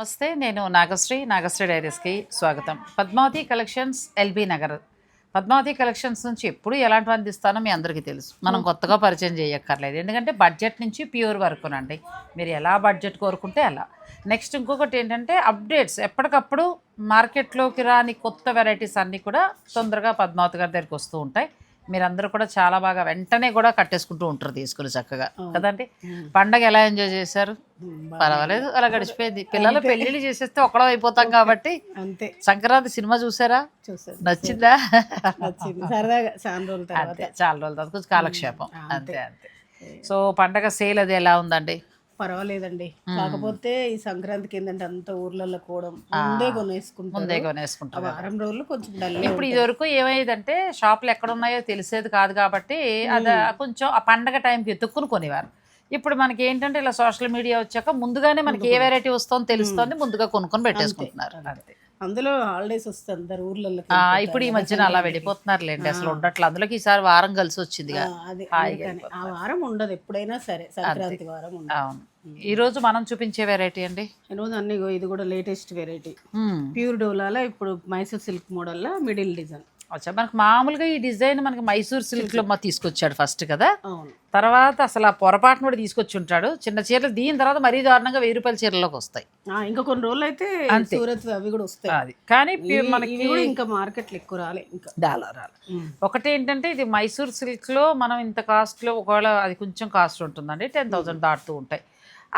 నమస్తే నేను నాగశ్రీ నాగశ్రీ డైరీస్కి స్వాగతం. Padmavathi collections L B Nagar. Padmavathi collections నుంచి ఎప్పుడు ఎలాంటివి అందిస్తానో మీ అందరికీ తెలుసు. మనం కొత్తగా పరిచయం చేయక్కర్లేదు. ఎందుకంటే బడ్జెట్ నుంచి ప్యూర్ వరకునండి. మీరు ఎలా బడ్జెట్ కోరుకుంటే అలా. నెక్స్ట్ ఇంకొకటి ఏంటంటే అప్డేట్స్. ఎప్పటికప్పుడు మార్కెట్లోకి రాని కొత్త వెరైటీస్ అన్నీ కూడా తొందరగా పద్మావతి గారి దగ్గరికి వస్తూ ఉంటాయి. మీరందరూ కూడా చాలా బాగా వెంటనే కూడా కట్టేసుకుంటూ ఉంటారు తీసుకుని చక్కగా. కదండి? పండగ ఎలా ఎంజాయ్ చేశారు? పర్వాలేదు అలా గడిచిపోయింది. పిల్లలు పెళ్ళిళ్ళు చేసేస్తే ఒకడం అయిపోతాం కాబట్టి. అంతే. సంక్రాంతి సినిమా చూసారా? నచ్చిందా? సరదాగా చాలా రోజుల తర్వాత. కొంచెం కాలక్షేపం. అంతే అంతే. సో పండగ సేల్ అది ఎలా ఉందండి? పర్వాలేదండి. కాకపోతే ఈ సంక్రాంతికి ఏంటంటే అంత ఊర్లలో కూడా ముందే కొనేసుకుంటారు. ముందే కొనేసుకుంటాం వారం రోజులు కొంచెం డల్ ఇప్పుడు ఇది వరకు ఏమయ్యేదంటే షాపులు ఎక్కడ ఉన్నాయో తెలిసేది కాదు కాబట్టి అది కొంచెం ఆ పండగ టైంకి ఎత్తుక్కుని కొనేవారు. ఇప్పుడు మనకి ఏంటంటే ఇలా సోషల్ మీడియా వచ్చాక ముందుగానే మనకి ఏ వెరైటీ వస్తుందో తెలుస్తుంది ముందుగా కొనుక్కొని పెట్టేసుకుంటున్నారు. అంతే. అందులో హాలిడేస్ వస్తే అందరు ఊర్లలో ఆ, ఇప్పుడు ఈ మధ్యన అలా వెళ్ళిపోతున్నారులేండి అసలు ఉండట్లేదు అందులోకి ఈసారి వారం కలిసి అది అందుకని. ఆ వారం ఉండదు ఎప్పుడైనా సరే. సంక్రాంతి వారం ఉండదు. ఈ రోజు మనం చూపించే వెరైటీ అండి? ఈరోజు అన్ని ఇది కూడా లేటెస్ట్ వెరైటీ. ప్యూర్ డోలాలో ఇప్పుడు మైసూర్ సిల్క్ మోడల్లో మిడిల్ డిజైన్ అచ్చా మనకు మామూలుగా ఈ డిజైన్ మనకి మైసూర్ సిల్క్లో మా తీసుకొచ్చాడు ఫస్ట్ కదా. తర్వాత అసలు ఆ పొరపాటును కూడా తీసుకొచ్చి ఉంటాడు. చిన్న చీరలు దీని తర్వాత మరీ దారుణంగా వెయ్యి రూపాయల చీరలోకి వస్తాయి. ఇంకా కొన్ని రోజులు అయితే సూరత్ అవి కూడా వస్తాయి. అది. కానీ మనకి ఇంకా మార్కెట్లో ఎక్కువ రాలే ఇంకా. డాలర్ ఒకటి ఏంటంటే ఇది మైసూర్ సిల్క్లో మనం ఇంత కాస్ట్లో ఒకవేళ అది కొంచెం కాస్ట్ ఉంటుందండి టెన్ థౌసండ్ దాటుతూ ఉంటాయి.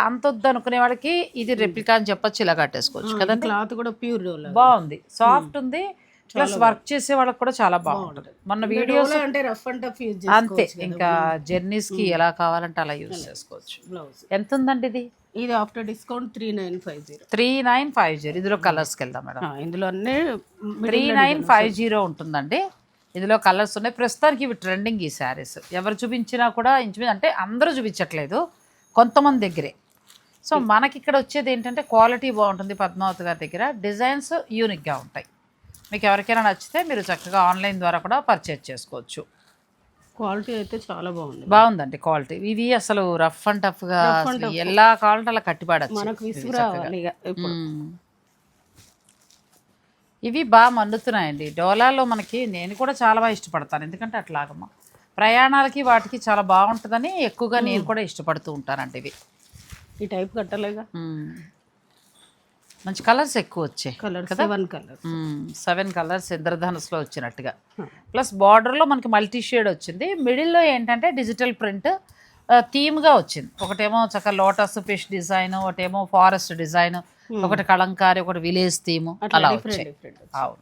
అంత వద్దు అనుకునే వాళ్ళకి ఇది రెప్లికా అని చెప్పొచ్చు ఇలా కట్టేసుకోవచ్చు కదండి. క్లాత్ కూడా ప్యూర్ బాగుంది. సాఫ్ట్ ఉంది. ప్లస్ వర్క్ చేసే వాళ్ళకి కూడా చాలా బాగుంటుంది. మొన్న వీడియోస్ అంటే రఫ్ అండ్ టఫ్ యూజ్ అంతే ఇంకా జర్నీస్కి ఎలా కావాలంటే అలా యూజ్ చేసుకోవచ్చు. బ్లౌజ్ ఎంత ఉందండి ఇది? ఇది after discount three nine five zero three nine five zero ఇందులో కలర్స్కి వెళ్దాం మేడం. ఇందులో అన్నీ త్రీ నైన్ ఫైవ్ జీరో ఉంటుందండి. ఇందులో కలర్స్ ఉన్నాయి. ప్రస్తుతానికి ఇవి ట్రెండింగ్ ఈ శారీస్ ఎవరు చూపించినా కూడా ఇంచుమించు అంటే అందరూ చూపించట్లేదు. కొంతమంది దగ్గరే. సో మనకి ఇక్కడ వచ్చేది ఏంటంటే క్వాలిటీ బాగుంటుంది పద్మావతి గారి దగ్గర. డిజైన్స్ యూనిక్గా ఉంటాయి. మీకు ఎవరికైనా నచ్చితే మీరు చక్కగా ఆన్లైన్ ద్వారా కూడా పర్చేజ్ చేసుకోవచ్చు. క్వాలిటీ అయితే చాలా బాగుంది. బాగుందండి క్వాలిటీ. ఇవి అసలు రఫ్ అండ్ టఫ్గా ఎలా కావాలంటే అలా కట్టిపడచ్చు మనకు విసుగు రావాలి ఇక ఇప్పుడు మ్మ్. ఇవి బాగా మన్నుతున్నాయండి డోలాలో మనకి నేను కూడా చాలా బాగా ఇష్టపడతాను. ఎందుకంటే అట్లాగమ్మా ప్రయాణాలకి వాటికి చాలా బాగుంటుందని ఎక్కువగా నేను కూడా ఇష్టపడుతూ ఉంటానండి ఇవి. ఈ టైప్ కట్టలేగా. మంచి కలర్స్ ఎక్కువ వచ్చాయి colour seven colour seven colours ఇంద్రధనుస్లో వచ్చినట్టుగా. ప్లస్ బార్డర్లో మనకి మల్టీ షేడ్ వచ్చింది. మిడిల్లో ఏంటంటే డిజిటల్ ప్రింట్ థీమ్గా వచ్చింది. ఒకటేమో చక్కగా లోటస్ ఫిష్ డిజైన్ ఒకటేమో ఫారెస్ట్ డిజైన్ ఒకటి కలంకారీ ఒకటి విలేజ్ థీమ్ అలా వచ్చాయి. అవును.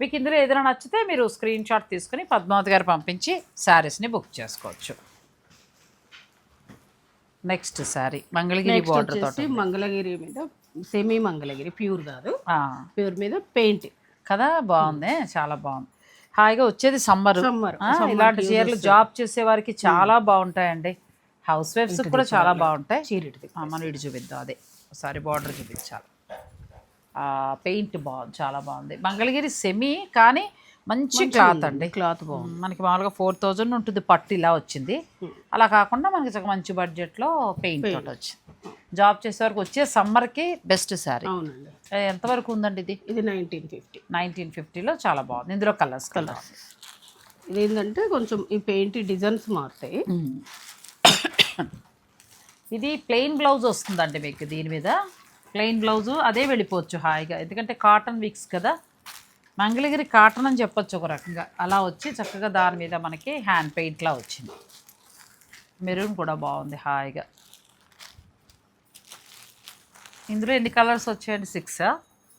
మీకు ఇందులో ఏదైనా నచ్చితే మీరు స్క్రీన్ షాట్ తీసుకుని పద్మావతి గారు పంపించి శారీస్ని బుక్ చేసుకోవచ్చు. నెక్స్ట్ శారీ మంగళగిరి బార్డర్ వచ్చేసి మంగళగిరి మీద సెమీ మంగళగిరి ప్యూర్ కాదు. ప్యూర్ మీద పెయింట్. కదా బాగుంది చాలా బాగుంది. హాయిగా వచ్చేది సమ్మర్. సమ్మర్. ఇలాంటి చీరలు జాబ్ చేసే వారికి చాలా బాగుంటాయండి. హౌస్ వైఫ్స్ కూడా చాలా బాగుంటాయి. చీరటిది ఆ, మనం ఇటు చూపిద్దాం అదే. ఒకసారి బార్డర్ చూపించాలి. పెయింట్ బాగుంది చాలా బాగుంది. మంగళగిరి సెమీ కానీ మంచి క్లాత్ అండి. క్లాత్ బాగుంది. మనకి మామూలుగా ఫోర్ థౌజండ్ ఉంటుంది పట్టు ఇలా వచ్చింది. అలా కాకుండా మనకి చక్కగా మంచి బడ్జెట్లో పెయింట్ తోటి వచ్చింది. జాబ్ చేసే వరకు వచ్చే సమ్మర్కి బెస్ట్ శారీ. అవునండి. ఎంతవరకు ఉందండి ఇది? ఇది నైన్టీన్ ఫిఫ్టీ. నైన్టీన్ ఫిఫ్టీలో చాలా బాగుంది. ఇందులో కలర్స్ కలర్స్. ఇది ఏంటంటే కొంచెం ఈ పెయింట్ డిజైన్స్ మారుతాయి. ఇది ప్లెయిన్ బ్లౌజ్ వస్తుందండి మీకు దీని మీద. ప్లెయిన్ బ్లౌజు అదే వెళ్ళిపోవచ్చు హాయిగా. ఎందుకంటే కాటన్ విక్స్ కదా. మంగళగిరి కాటన్ అని చెప్పొచ్చు ఒక రకంగా. అలా వచ్చి చక్కగా దాని మీద మనకి హ్యాండ్ పెయింట్లా వచ్చింది. మెరూన్ కూడా బాగుంది హాయిగా. ఇందులో ఎన్ని కలర్స్ వచ్చాయండి? సిక్స్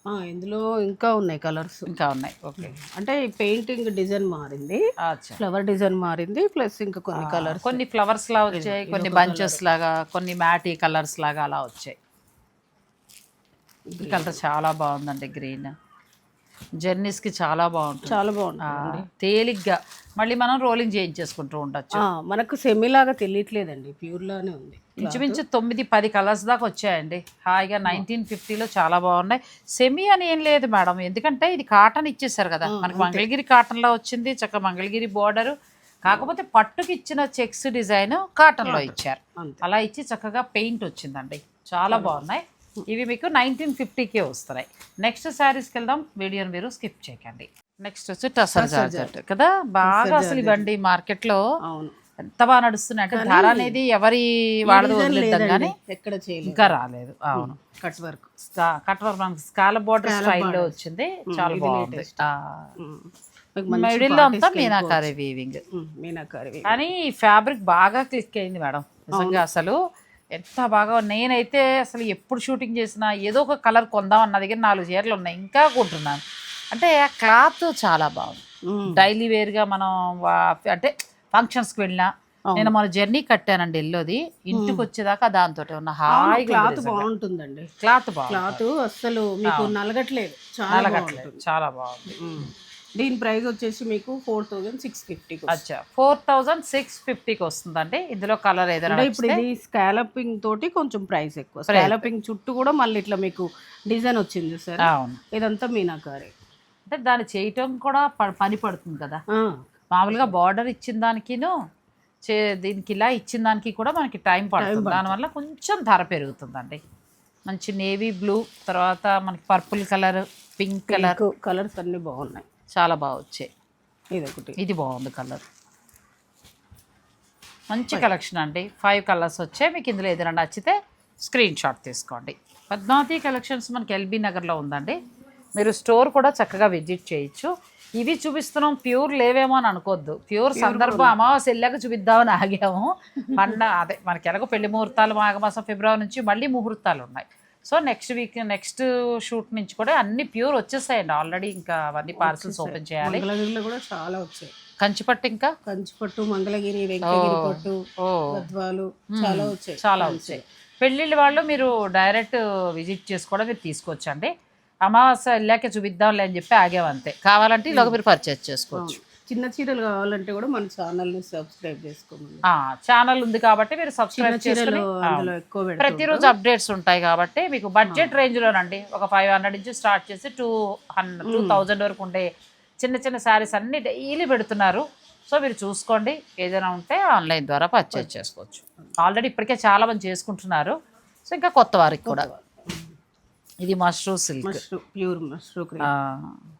ఇందులో ఇంకా ఉన్నాయి కలర్స్. ఇంకా ఉన్నాయి. ఓకే. అంటే పెయింటింగ్ డిజైన్ మారింది. ఫ్లవర్ డిజైన్ మారింది ప్లస్ ఇంకా కొన్ని కలర్స్. కొన్ని ఫ్లవర్స్ లా వచ్చాయి కొన్ని బంచెస్ లాగా కొన్ని మ్యాటీ కలర్స్ లాగా అలా వచ్చాయి. ఈ కలర్ చాలా బాగుందండి గ్రీన్. జర్నీస్కి చాలా బాగుంటుంది. చాలా బాగుంది ఆ, తేలిగ్గా మళ్ళీ మనం రోలింగ్ చేయించేసుకుంటూ ఉండొచ్చు. మనకు సెమీ లాగా తెలియట్లేదండి ప్యూర్ లానే ఉంది ఇంచుమించు తొమ్మిది పది కలర్స్ దాకా వచ్చాయండి. హాయిగా నైన్టీన్ ఫిఫ్టీలో చాలా బాగున్నాయి. సెమీ అని ఏం లేదు మేడం. ఎందుకంటే ఇది కాటన్ ఇచ్చేసారు కదా. మనకి మంగళగిరి కాటన్లో వచ్చింది చక్క మంగళగిరి బోర్డర్. కాకపోతే పట్టుకి ఇచ్చిన చెక్స్ డిజైన్ కాటన్లో ఇచ్చారు. అలా ఇచ్చి చక్కగా పెయింట్ వచ్చిందండి. చాలా. బాగున్నాయి. ఇవి మీకు నైన్టీన్ ఫిఫ్టీకే వస్తున్నాయి. నెక్స్ట్ శారీస్కి వెళ్దాం. వీడియోని మీరు స్కిప్ చేయకండి. నెక్స్ట్ వచ్చి టసర్ జార్జెట్ కదా? బాగా అసలు ఇవ్వండి మార్కెట్లో అవును. ఎంత బాగా నడుస్తున్నాయి అంటే ధర అనేది ఎవరి వాళ్ళది వదిలేద్దాం కానీ ఎక్కడ ఇంకా రాలేదు. అవును. కట్ వర్క్ కట్ వర్క్ మనకి స్కాల బోర్డర్ స్టైల్లో వచ్చింది. చాలా బాగుంది. మిడిల్లో అంతా మీనాకారి వీవింగ్ మీనాకారి కానీ ఫ్యాబ్రిక్ బాగా క్లిక్ అయింది మేడం. నిజంగా అసలు ఎంత బాగా నేనైతే అసలు ఎప్పుడు షూటింగ్ చేసినా ఏదో ఒక కలర్ కొందాం అన్న దగ్గర నాలుగు చీరలు ఉన్నాయి. ఇంకా కొంటున్నాను. అంటే క్లాత్ చాలా బాగుంది. డైలీ వేర్గా మనం అంటే ఫంక్షన్స్కి వెళ్ళినా నేను మన జర్నీ కట్టానండి ఎల్లోది. ఇంటికి వచ్చేదాకా దాంతో ఉన్న హాయిగా క్లాత్ బాగుంటుందండి. క్లాత్ బాగుంది క్లాత్ అస్సలు మీకు నలగట్లేదు. చాలా నలగట్లేదు. చాలా బాగుంది. దీని ప్రైస్ వచ్చేసి మీకు ఫోర్ థౌజండ్ సిక్స్ ఫిఫ్టీ అచ్చా. ఫోర్ థౌజండ్ సిక్స్ ఫిఫ్టీకి వస్తుందండి. ఇందులో కలర్ ఏదైనా ఇప్పుడు ఇది స్కాలపింగ్ తోటి కొంచెం ప్రైస్ ఎక్కువ. స్కాలపింగ్ చుట్టూ కూడా మళ్ళీ ఇట్లా మీకు డిజైన్ వచ్చింది సార్. అవును. ఇదంతా మీనాకారి. అంటే దాన్ని చేయటం కూడా పని పడుతుంది కదా. మామూలుగా బార్డర్ ఇచ్చిన దానికిను చే దీనికి ఇలా ఇచ్చిన దానికి కూడా మనకి టైం పడుతుంది. దానివల్ల కొంచెం ధర పెరుగుతుందండి. మంచి నేవీ బ్లూ తర్వాత మనకి purple colour pink colour colours అన్ని బాగున్నాయి. చాలా బాగా వచ్చాయి. ఇది ఒకటి ఇది బాగుంది కలర్. మంచి కలెక్షన్ అండి. ఫైవ్ కలర్స్ వచ్చాయి. మీకు ఇందులో ఏదైనా నచ్చితే స్క్రీన్ షాట్ తీసుకోండి. పద్మావతి కలెక్షన్స్ మనకి ఎల్బీ నగర్లో ఉందండి. మీరు స్టోర్ కూడా చక్కగా విజిట్ చేయొచ్చు. ఇవి చూపిస్తున్నాం. ప్యూర్ లేవేమో అని అనుకోవద్దు ప్యూర్ సందర్భం అమావాస్య వెళ్ళాక చూపిద్దామని ఆగాము. పండ అదే మనకి ఎలాగో పెళ్ళి ముహూర్తాలు మాఘమాసం ఫిబ్రవరి నుంచి మళ్ళీ ముహూర్తాలు ఉన్నాయి. So next week next shoot నుంచి కూడా అన్ని ప్యూర్ వచ్చేసాయండి. ఆల్రెడీ ఇంకా అవన్నీ పార్సల్స్ ఓపెన్ చేయాలి. మంగళగిరిలో కూడా చాలా వచ్చాయి. కంచిపట్టు ఇంకా? కంచిపట్టు మంగళగిరి వెంకటగిరి పట్టు గద్వాలు చాలా వచ్చాయి. చాలా వచ్చాయి. పెళ్ళిళ్ళ వాళ్ళు మీరు డైరెక్ట్ విజిట్ చేసుకోవడం మీరు తీసుకోవచ్చండి. అమావాస్య వెళ్ళాక చూపిద్దాంలే అని చెప్పి ఆగామంతే. కావాలంటే ఇలాగ మీరు పర్చేజ్ చేసుకోవచ్చు. చిన్న చీరలు కావాలంటే కూడా మన ఛానల్ని సబ్స్క్రైబ్ చేసుకోమని. ఆ ఛానల్ ఉంది కాబట్టి మీరు సబ్స్క్రైబ్ చేసుకుని అందులో ఎక్కువ ప్రతిరోజు అప్డేట్స్ ఉంటాయి కాబట్టి మీకు బడ్జెట్ రేంజ్లోనండి ఒక ఫైవ్ హండ్రెడ్ నుంచి స్టార్ట్ చేసి టూ హండ్రెడ్ టూ థౌజండ్ వరకు ఉండే చిన్న చిన్న శారీస్ అన్ని డైలీ పెడుతున్నారు. సో మీరు చూసుకోండి. ఏదైనా ఉంటే ఆన్లైన్ ద్వారా పర్చేజ్ చేసుకోవచ్చు. ఆల్రెడీ ఇప్పటికే చాలా మంది చేసుకుంటున్నారు. సో ఇంకా కొత్త వారికి కూడా. ఇది mashru silk pure mushroom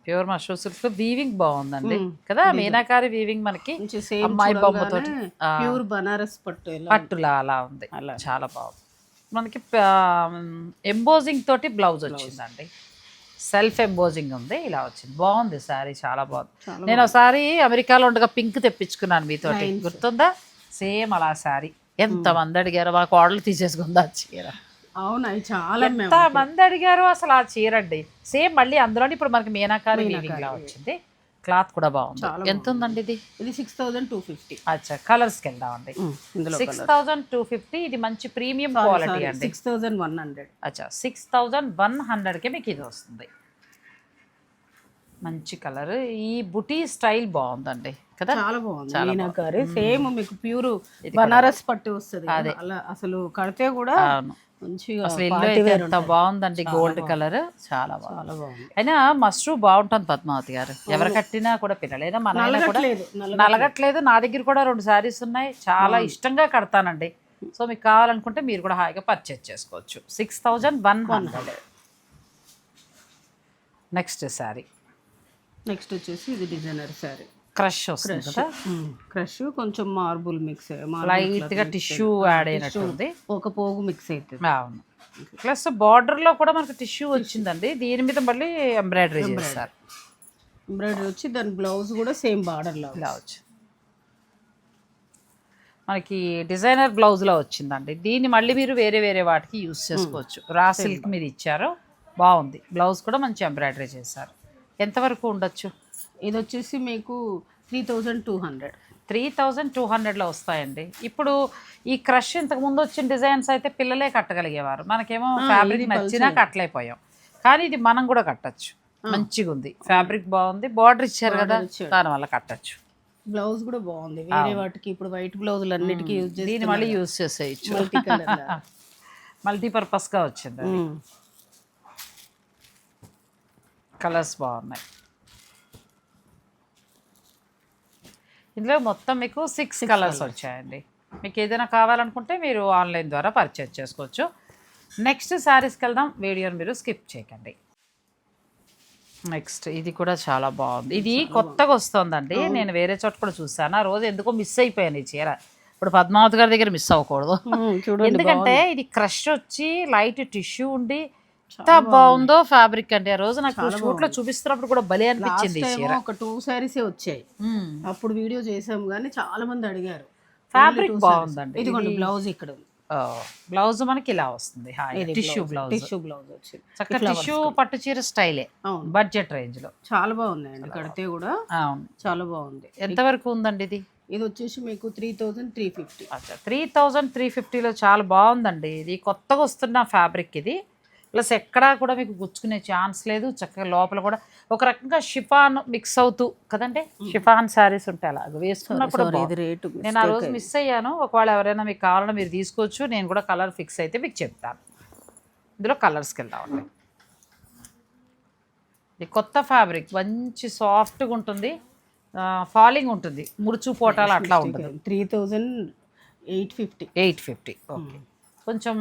pure mashru silk weaving బాగుందండి. కదా మీనాకారి వీవింగ్ మనకి అమ్మాయి బొమ్మతోటి. ఆ, ప్యూర్ బనారస్ పట్టు పట్టులా అలా ఉంది. అలా. చాలా బాగుంది. మనకి ఎంబోజింగ్ తోటి బ్లౌజ్ వచ్చిందండి. సెల్ఫ్ ఎంబోజింగ్ ఉంది ఇలా వచ్చింది. బాగుంది శారీ చాలా బాగుంది. చాలా నేను ఒకసారి అమెరికాలో ఉండగా పింక్ తెప్పించుకున్నాను మీతోటి. గుర్తుందా? సేమ్ అలా శారీ ఎంత మంది అడిగారో మా కోడలు తీసేసుకుందా చీర. అవును? అవి చాలా ఎంత మంది అడిగారు అసలు ఆ చీర అండి. సేమ్ మళ్ళీ అందులోని ఇప్పుడు మనకి మీనాకారి వీవింగ్ లా వచ్చింది. క్లాత్ కూడా బాగుంది. ఎంత ఉందండి ఇది? ఇది సిక్స్ థౌజండ్ టూ ఫిఫ్టీ అచ్చా కలర్స్కి వెళ్దామండి ఇందులో సిక్స్ థౌజండ్ టూ ఫిఫ్టీ ఇది మంచి ప్రీమియం క్వాలిటీ అండి. సిక్స్ థౌజండ్ వన్ హండ్రెడ్ అచ్చా సిక్స్ థౌజండ్ వన్ హండ్రెడ్కి మీకు ఇది వస్తుంది. మంచి కలర్ ఈ బుటీ స్టైల్ బాగుందండి కదా? చాలా బాగుంది. మీనాకారి సేమ్ మీకు ప్యూర్ బనారస్ పట్టు వస్తుంది అలా అసలు కడితే కూడా మంచిగా అసలు ఇల్లు అయితే ఎంత బాగుందండి గోల్డ్ కలర్ చాలా బాగుంది. అయినా మష్రూ బాగుంటుంది పద్మావతి గారు. ఎవరు కట్టినా కూడా పిల్లలైనా మనమైనా కూడా నలగట్లేదు నా దగ్గర కూడా రెండు శారీస్ ఉన్నాయి. చాలా ఇష్టంగా కడతానండి. సో మీకు కావాలనుకుంటే మీరు కూడా హాయిగా పర్చేజ్ చేసుకోవచ్చు. Six thousand one hundred next sari next వచ్చేసి ఇది డిజైనర్ సారీ క్రష్ వస్తుంది కదా? క్రష్ కొంచెం మార్బుల్ మిక్స్ లైట్గా టిష్యూ యాడ్ అయినట్టుంది ఒక పోగు మిక్స్ అవుతుంది అవును. ప్లస్ బార్డర్లో కూడా మనకు టిష్యూ వచ్చిందండి. దీని మీద మళ్ళీ ఎంబ్రాయిడరీ చేస్తారు. ఎంబ్రాయిడరీ వచ్చి దాని బ్లౌజ్ కూడా సేమ్ బార్డర్లో వచ్చి మనకి డిజైనర్ బ్లౌజ్లో వచ్చిందండి. దీన్ని మళ్ళీ మీరు వేరే వేరే వాటికి యూస్ చేసుకోవచ్చు. రా సిల్క్ మీద ఇచ్చారు. బాగుంది. బ్లౌజ్ కూడా మంచి ఎంబ్రాయిడరీ చేశారు. ఎంతవరకు ఉండొచ్చు? ఇది వచ్చేసి మీకు three thousand two hundred. Three thousand two హండ్రెడ్లో వస్తాయండి. ఇప్పుడు ఈ క్రష్ ఇంతకు ముందు వచ్చిన డిజైన్స్ అయితే పిల్లలే కట్టగలిగేవారు. మనకేమో ఫ్యాబ్రిక్ నచ్చినా కట్టలేకపోయాం. కానీ ఇది మనం కూడా కట్టచ్చు. మంచిగా ఉంది. ఫ్యాబ్రిక్ బాగుంది. బార్డర్ ఇచ్చారు కదా దానివల్ల కట్టచ్చు. బ్లౌజ్ కూడా బాగుంది. వేరే వాటికి ఇప్పుడు వైట్ బ్లౌజులు అన్నిటికీ యూజ్ చేసి దీన్ని మళ్ళీ యూజ్ చేసేయచ్చు. మల్టీపర్పస్గా వచ్చింది. కలర్స్ బాగున్నాయి. ఇందులో మొత్తం మీకు సిక్స్ కలర్స్ వచ్చాయండి. మీకు ఏదైనా కావాలనుకుంటే మీరు ఆన్లైన్ ద్వారా పర్చేజ్ చేసుకోవచ్చు. నెక్స్ట్ శారీస్కి వెళ్దాం. వీడియోని మీరు స్కిప్ చేయకండి. నెక్స్ట్ ఇది కూడా చాలా బాగుంది. ఇది కొత్తగా వస్తుందండి. నేను వేరే చోట కూడా చూసాను ఆ రోజు ఎందుకో మిస్ అయిపోయాను ఈ చీర. ఇప్పుడు పద్మావతి గారి దగ్గర మిస్ అవ్వకూడదు. ఎందుకంటే ఇది క్రష్ వచ్చి లైట్ టిష్యూ ఉండి ఎంత బాగుందో. ఫ్యాబ్రిక్ అండి. ఆ రోజు నాకు షూట్లో చూపిస్తున్నప్పుడు కూడా భలే అనిపించింది ఒక టూ శారీసే వచ్చాయి. అప్పుడు వీడియో చేసాం కానీ చాలా మంది అడిగారు. ఫ్యాబ్రిక్ బాగుందండి. ఇదిగోండి బ్లౌజ్ ఇక్కడ. బ్లౌజ్ మనకి ఇలా వస్తుంది. టిష్యూ బ్లౌజ్ టిష్యూ బ్లౌజ్ వచ్చింది. చక్కగా టిష్యూ పట్టు చీర స్టైలే అవును. బడ్జెట్ రేంజ్లో. చాలా బాగున్నాయండి. కడితే కూడా అవును. చాలా బాగుంది. ఎంత వరకు ఉందండి ఇది? ఇది వచ్చేసి మీకు త్రీ థౌజండ్ త్రీ ఫిఫ్టీ అచ్చా. త్రీ థౌజండ్ త్రీ ఫిఫ్టీలో చాలా బాగుందండి. ఇది కొత్తగా వస్తున్న ఫ్యాబ్రిక్ ఇది. ప్లస్ ఎక్కడా కూడా మీకు గుచ్చుకునే ఛాన్స్ లేదు చక్కగా లోపల కూడా ఒక రకంగా షిఫాన్ మిక్స్ అవుతూ కదండి? షిఫాన్ శారీస్ ఉంటాయి అలా వేసుకున్నా కూడా ఇది బాగుంది. రేటు నేను ఆ రోజు మిస్ అయ్యాను. ఒకవేళ ఎవరైనా మీకు కావాలన్నా మీరు తీసుకోవచ్చు. నేను కూడా కలర్ ఫిక్స్ అయితే మీకు చెప్తాను. ఇందులో కలర్స్కి వెళ్దామండి ఇది కొత్త ఫ్యాబ్రిక్. మంచి సాఫ్ట్గా ఉంటుంది. ఫాలింగ్ ఉంటుంది. ముడుచు పోటాలు అట్లా ఉంటుంది three thousand eight fifty eight fifty. Okay. కొంచెం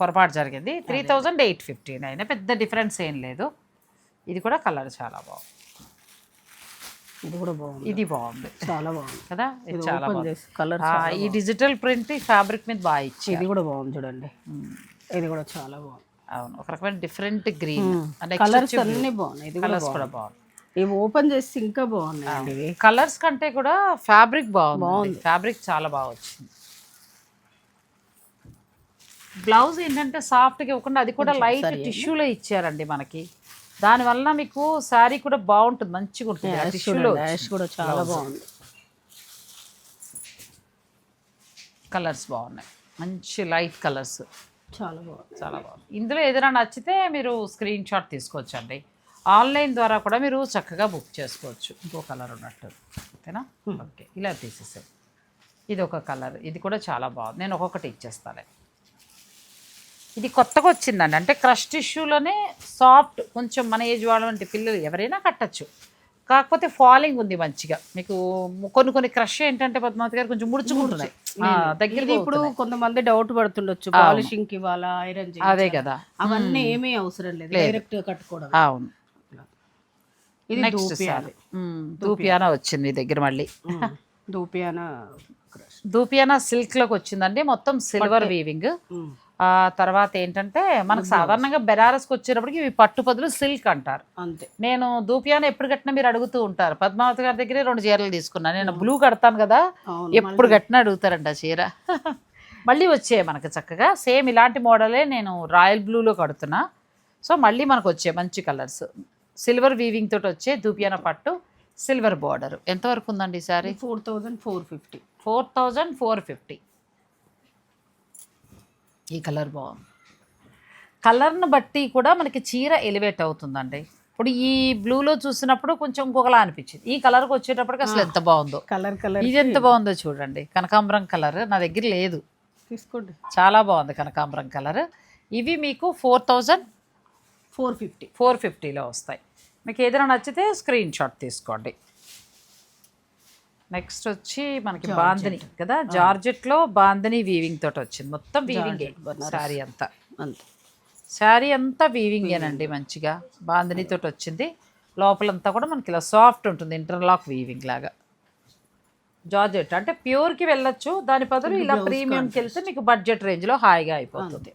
పొరపాటు జరిగింది. త్రీ థౌజండ్ ఎయిట్ ఫిఫ్టీ అయినా పెద్ద డిఫరెన్స్ ఏం లేదు. ఇది కూడా కలర్ చాలా బాగుంది. ఇది కూడా బాగుంది. ఇది బాగుంది. చాలా బాగుంది. కదా? ఇది చాలా బాగుంది. కలర్ ఈ డిజిటల్ ప్రింట్ ఈ ఫ్యాబ్రిక్ మీద బాగా ఇచ్చి ఇది కూడా బాగుంది చూడండి. ఇది కూడా చాలా బాగుంది. అవును. ఒక రకమైన డిఫరెంట్ గ్రీన్ కలర్స్ అన్ని బాగున్నాయి. ఇది కూడా కలర్స్ కూడా బాగుంది. ఇవి ఓపెన్ చేసి ఇంకా బాగున్నాయండి ఇవి. కలర్స్ కంటే కూడా ఫ్యాబ్రిక్ బాగుంది. ఫ్యాబ్రిక్ చాలా బాగా వచ్చింది. బ్లౌజ్ ఏంటంటే సాఫ్ట్గా ఇవ్వకుండా అది కూడా లైట్ టిష్యూలో ఇచ్చారండి మనకి. దానివల్ల మీకు శారీ కూడా బాగుంటుంది మంచిగా ఉంటుంది. ఆ టిష్యూలో కూడా చాలా బాగుంది. కలర్స్ బాగున్నాయి. మంచి లైట్ కలర్స్ చాలా బాగుంది. చాలా బాగుంది. ఇందులో ఏదైనా నచ్చితే మీరు స్క్రీన్ షాట్ తీసుకోవచ్చు అండి ఆన్లైన్ ద్వారా కూడా మీరు చక్కగా బుక్ చేసుకోవచ్చు. ఇంకో కలర్ ఉన్నట్టు. ఓకేనా? ఓకే ఇలా తీసేసాం ఇది ఒక కలర్ ఇది కూడా చాలా బాగుంది. నేను ఒక్కొక్కటి ఇచ్చేస్తాను ఇది కొత్తగా వచ్చిందండి. అంటే క్రష్ టిష్యూలోనే సాఫ్ట్ కొంచెం మన ఏజ్ వాళ్ళంటి పిల్లలు ఎవరైనా కట్టచ్చు. కాకపోతే ఫాలింగ్ ఉంది మంచిగా. మీకు కొన్ని కొన్ని క్రష్ ఏంటంటే పద్మావతి గారు కొంచెం ముడుచుకుంటున్నాయి దగ్గర ఇప్పుడు కొంతమంది డౌట్ పడుతుండొచ్చు. పాలిషింగ్కి ఇవ్వాలా ఐరన్ అదే కదా. అవన్నీ ఏమీ అవసరం లేదు. డైరెక్ట్ కట్టుకోవడం అవును. ఇది దూపియానా వచ్చింది మీ దగ్గర మళ్ళీ. దూపియానా దూపియానా సిల్క్లోకి వచ్చిందండి. మొత్తం సిల్వర్ వీవింగ్ ఆ తర్వాత ఏంటంటే మనకు సాధారణంగా బెనారస్కి వచ్చేటప్పటికి ఇవి పట్టు పదులు సిల్క్ అంటారు. అంతే. నేను దూపియానా ఎప్పుడు కట్టినా మీరు అడుగుతూ ఉంటారు. పద్మావతి గారి దగ్గరే రెండు చీరలు తీసుకున్నాను నేను బ్లూ కడతాను కదా ఎప్పుడు కట్టినా అడుగుతారంట ఆ చీర. మళ్ళీ వచ్చాయి మనకు చక్కగా. సేమ్ ఇలాంటి మోడలే నేను రాయల్ బ్లూలో కడుతున్నా. సో మళ్ళీ మనకు వచ్చాయి మంచి కలర్స్. సిల్వర్ వీవింగ్ తోటి వచ్చే దూపియానా పట్టు సిల్వర్ బార్డర్. ఎంతవరకు ఉందండి ఈ sari? Four thousand four fifty four thousand four fifty. ఈ కలర్ బాగుంది. కలర్ను బట్టి కూడా మనకి చీర ఎలివేట్ అవుతుందండి. ఇప్పుడు ఈ బ్లూలో చూసినప్పుడు కొంచెం ఇంకొకలా అనిపించింది. ఈ కలర్కి వచ్చేటప్పటికి అసలు ఎంత బాగుందో. Colour colour. ఇది ఎంత బాగుందో చూడండి. కనకాంబరం కలర్. నా దగ్గర లేదు. తీసుకోండి. చాలా బాగుంది కనకాంబరం కలర్. ఇవి మీకు four thousand four fifty. Four ఫిఫ్టీలో వస్తాయి. మీకు ఏదైనా నచ్చితే స్క్రీన్ షాట్ తీసుకోండి. నెక్స్ట్ వచ్చి మనకి బాందని కదా జార్జెట్లో బాందని వీవింగ్ తోటి వచ్చింది. మొత్తం వీవింగ్ శారీ అంతా. అంతే. శారీ అంతా వీవింగేనండి మంచిగా. బాందని తోటి వచ్చింది. లోపలంతా కూడా మనకి ఇలా సాఫ్ట్ ఉంటుంది ఇంటర్లాక్ వీవింగ్ లాగా. జార్జెట్ అంటే ప్యూర్కి వెళ్ళొచ్చు. దాని బదులు ఇలా ప్రీమియంకి వెళ్తే మీకు బడ్జెట్ రేంజ్లో హాయిగా అయిపోతుంది.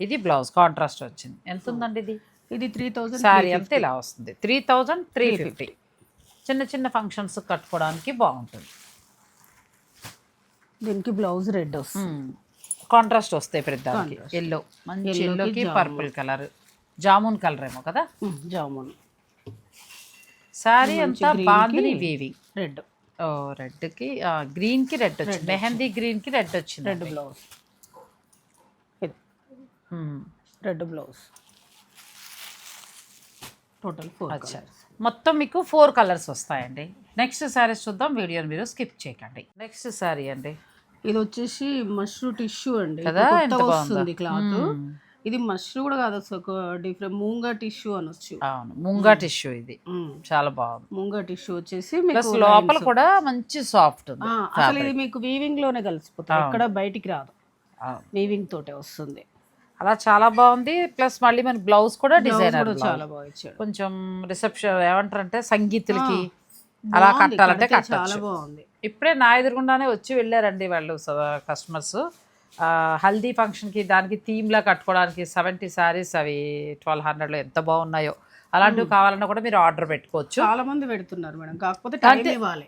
ఇది బ్లౌజ్ కాంట్రాస్ట్ వచ్చింది. ఎంత ఉందండి ఇది? ఇది త్రీ థౌజండ్ శారీ అంతా ఇలా వస్తుంది. త్రీ థౌజండ్ త్రీ ఫిఫ్టీ చిన్న చిన్న ఫంక్షన్స్ కట్టుకోవడానికి బాగుంటుంది. దీనికి బ్లౌజ్ రెడ్ కాంట్రాస్ట్ వస్తాయి ప్రతిదానికి ఎల్లో మంచి ఎల్లోకి పర్పుల్ కలర్ జామున్. కలర్ ఏమో కదా? జామున్. శారీ అంతా బాందిని వీవింగ్ రెడ్ రెడ్కి గ్రీన్కి రెడ్ వచ్చింది. మెహందీ గ్రీన్కి రెడ్ వచ్చింది red blouse. Red blouse total four అచ్చా. మొత్తం మీకు ఫోర్ కలర్స్ వస్తాయండి. నెక్స్ట్ శారీస్ చూద్దాం వీడియోని మీరు స్కిప్ చేయకండి. నెక్స్ట్ శారీ అండి. ఇది వచ్చేసి మష్రూ టిష్యూ అండి. కదా? ఎంత. వస్తుంది క్లాత్ ఇది మష్రూ కూడా కాదు అసలు ఒక డిఫరెంట్ మూంగా టిష్యూ అనొచ్చు. అవును ముంగా టిష్యూ ఇది. మ్మ్. చాలా బాగుంది. మూంగా టిష్యూ వచ్చేసి ప్లస్ లోపల కూడా మంచి సాఫ్ట్ అసలు ఇది మీకు వీవింగ్లోనే కలిసిపోతుంది ఎక్కడ బయటికి రాదు. వీవింగ్ తోటే వస్తుంది. అలా చాలా బాగుంది. ప్లస్ మళ్ళీ మన బ్లౌజ్ కూడా డిజైనర్ కూడా చాలా బాగా ఇచ్చాడు. కొంచెం రిసెప్షన్ ఏమంటారంటే సంగీతులకి అలా కట్టాలంటే కట్టచ్చు. బాగుంది. ఇప్పుడే నా ఎదురుగుండానే వచ్చి వెళ్ళారండి వాళ్ళు కస్టమర్స్ హల్దీ ఫంక్షన్కి దానికి థీమ్లా కట్టుకోవడానికి సెవెంటీ శారీస్ అవి ట్వెల్వ్ హండ్రెడ్లో ఎంత బాగున్నాయో అలాంటివి కావాలన్నా కూడా మీరు ఆర్డర్ పెట్టుకోవచ్చు. చాలా మంది పెడుతున్నారు మేడం. కాకపోతే టైం ఇవ్వాలి.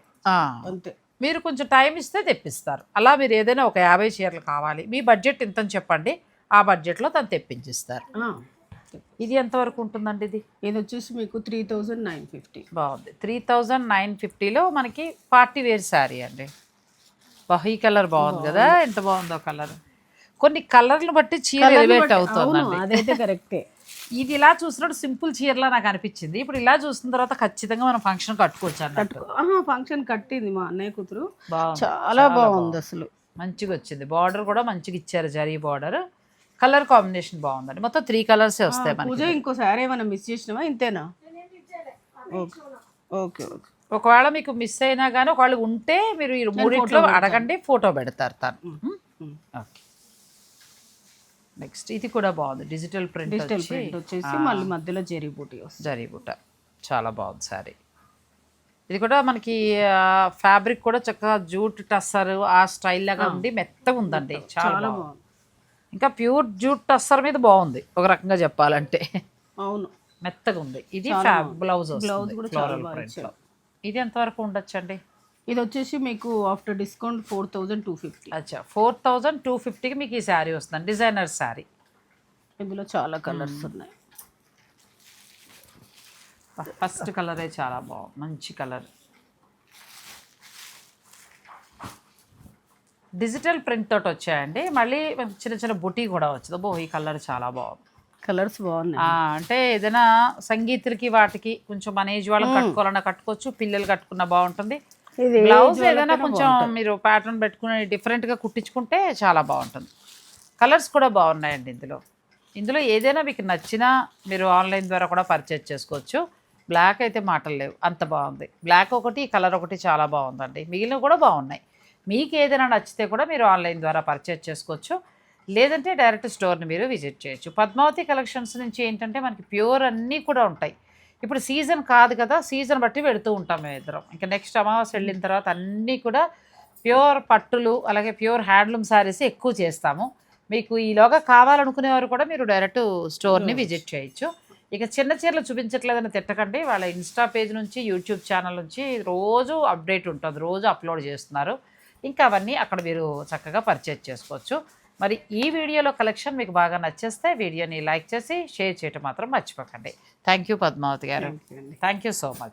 అంతే. మీరు కొంచెం టైం ఇస్తే తెప్పిస్తారు. అలా మీరు ఏదైనా ఒక యాభై చీరలు కావాలి. మీ బడ్జెట్ ఇంతని చెప్పండి. ఆ బడ్జెట్లో తను తెప్పించిస్తారు. ఇది ఎంతవరకు ఉంటుందండి ఇది? ఇది వచ్చేసి మీకు త్రీ థౌజండ్ నైన్ ఫిఫ్టీ బాగుంది. త్రీ థౌజండ్ నైన్ ఫిఫ్టీలో మనకి పార్టీ వేర్ శారీ అండి. బా ఈ కలర్ బాగుంది కదా. ఎంత బాగుందో కలర్. కొన్ని కలర్లు బట్టి చీర ఎలివేట్ అవుతుందండి. అదైతే కరెక్టే. ఇది ఇలా చూసినప్పుడు సింపుల్ చీరలా నాకు అనిపించింది. ఇప్పుడు ఇలా చూసిన తర్వాత ఖచ్చితంగా మనం ఫంక్షన్ కట్టుకోవచ్చు అన్నట్టు. ఫంక్షన్ కట్టింది మా అన్నయ్య కూతురు. చాలా బాగుంది అసలు. మంచిగా వచ్చింది. బార్డర్ కూడా మంచిగా ఇచ్చారు జరీ బార్డర్ కలర్ కాంబినేషన్ బాగుందండి. మొత్తం త్రీ కలర్సే వస్తాయి మనకి పూజ ఇంకో సారీ ఏమైనా మిస్ చేసినావా? ఇంతేనా? Okay okay okay. ఒకవేళ మీకు మిస్ అయినా కానీ ఒకవేళ ఉంటే మీరు ఈ మూడిట్లో అడగండి ఫోటో పెడతారు తను. ఓకే. నెక్స్ట్ ఇది కూడా బాగుంది. డిజిటల్ ప్రింట్ డిజిటల్ ప్రింట్ వచ్చేసి మళ్ళీ మధ్యలో జెరీ బూటీ జరీ బుట్ట చాలా బాగుంది సారీ ఇది కూడా మనకి ఫ్యాబ్రిక్ కూడా చక్కగా జూట్ టస్సర్ ఆ స్టైల్ లాగా ఉండి మెత్తగా ఉందండి. చాలా బాగుంది. ఇంకా ప్యూర్ జూట్ టస్సర్ మీద బాగుంది ఒక రకంగా చెప్పాలంటే. అవును. మెత్తగా ఉంది. ఇది బ్లౌజ్ బ్లౌజ్ కూడా చాలా ఫ్లోరల్ ఇది ఎంతవరకు ఉండొచ్చండి? ఇది వచ్చేసి మీకు after discount four thousand two fifty. అచ్చా ఫోర్ థౌజండ్ టూ ఫిఫ్టీకి మీకు ఈ శారీ వస్తుంది డిజైనర్ శారీ. ఇందులో చాలా కలర్స్ ఉన్నాయి. ఫస్ట్ కలరే చాలా బాగుంది మంచి కలర్. డిజిటల్ ప్రింట్ తోటి వచ్చాయండి. మళ్ళీ చిన్న చిన్న బుటీ కూడా వచ్చింది. బో ఈ కలర్ చాలా బాగుంది. కలర్స్ బాగున్నాయి. అంటే ఏదైనా సంగీతులకి వాటికి కొంచెం మన ఏజ్ వాళ్ళకి కట్టుకోవాలన్నా కట్టుకోవచ్చు. పిల్లలు కట్టుకున్న బాగుంటుంది. బ్లౌజ్ ఏదైనా కొంచెం మీరు ప్యాటర్న్ పెట్టుకుని డిఫరెంట్గా కుట్టించుకుంటే చాలా బాగుంటుంది. కలర్స్ కూడా బాగున్నాయండి ఇందులో. ఇందులో ఏదైనా మీకు నచ్చినా మీరు ఆన్లైన్ ద్వారా కూడా పర్చేజ్ చేసుకోవచ్చు. బ్లాక్ అయితే మాటలు లేవు. అంత బాగుంది. బ్లాక్ ఒకటి కలర్ ఒకటి చాలా బాగుందండి. మిగిలినవి కూడా బాగున్నాయి. మీకు ఏదైనా నచ్చితే కూడా మీరు ఆన్లైన్ ద్వారా పర్చేజ్ చేసుకోవచ్చు. లేదంటే డైరెక్ట్ స్టోర్ని మీరు విజిట్ చేయొచ్చు. పద్మావతి కలెక్షన్స్ నుంచి ఏంటంటే మనకి ప్యూర్ అన్నీ కూడా ఉంటాయి. ఇప్పుడు సీజన్ కాదు కదా సీజన్ బట్టి పెడుతూ ఉంటాం మేము ఇద్దరం. ఇంకా నెక్స్ట్ అమావాస్య వెళ్ళిన తర్వాత అన్నీ కూడా ప్యూర్ పట్టులు అలాగే ప్యూర్ హ్యాండ్లూమ్ శారీస్ ఎక్కువ చేస్తాము. మీకు ఈలోగా కావాలనుకునేవారు కూడా మీరు డైరెక్ట్ స్టోర్ని విజిట్ చేయొచ్చు. ఇక చిన్న చీరలు చూపించట్లేదని తిట్టకండి. వాళ్ళ ఇన్స్టా పేజ్ నుంచి యూట్యూబ్ ఛానల్ నుంచి రోజు అప్డేట్ ఉంటుంది. రోజు అప్లోడ్ చేస్తున్నారు. ఇంకా అవన్నీ అక్కడ మీరు చక్కగా పర్చేజ్ చేసుకోవచ్చు. మరి ఈ వీడియోలో కలెక్షన్ మీకు బాగా నచ్చేస్తే వీడియోని లైక్ చేసి షేర్ చేయటం మాత్రం మర్చిపోకండి. థ్యాంక్ యూ పద్మావతి గారు. Thank you so much